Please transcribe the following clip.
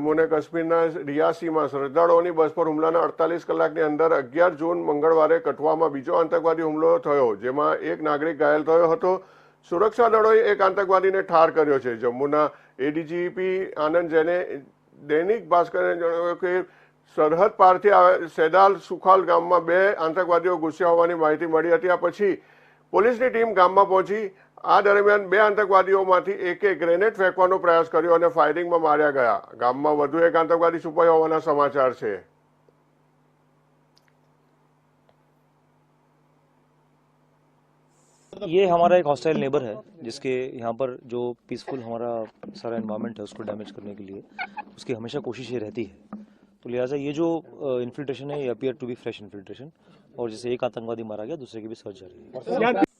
જમ્મુ અને કાશ્મીરના રિયાસીમાં શ્રદ્ધાળુઓની બસ પર હુમલાના અડતાલીસ કલાકની અંદર અગિયાર જૂન મંગળવારે કઠવામાં બીજો આતંકવાદી હુમલો થયો જેમાં એક નાગરિક ઘાયલ થયો હતો સુરક્ષા દળોએ એક આતંકવાદીને ઠાર કર્યો છે જમ્મુના એડીજીપી આનંદ જેને દૈનિક ભાસ્કરે જણાવ્યું કે સરહદ પારથી સેદાલ સુખાલ ગામમાં બે આતંકવાદીઓ ઘૂસ્યા હોવાની માહિતી મળી હતી આ પછી પોલીસની ટીમ ગામમાં પહોંચી આ દરમિયાન બે આતંકવાદીઓમાંથી એક એક ગ્રેનેડ ફેંકવાનો પ્રયાસ કર્યો અને ફાયરિંગમાં માર્યા ગયા ગામમાં વધુ એક આતંકવાદી સુપાયવાનો સમાચાર છે યે હમારા એક હોસ્ટેલ নেবার હે જિસકે યહાં પર જો પીસફુલ હમારા સરા એન્વાયરમેન્ટ હે ઉસકો ડેમેજ કરને કે લિયે ઉસકી હમેશા કોશિશ હે રહેતી હૈ तो लिहाजा ये जो इन्फिल्ट्रेशन है ये appear to be fresh infiltration और जैसे एक आतंकवादी मारा गया दूसरे की भी सर्च जा रही है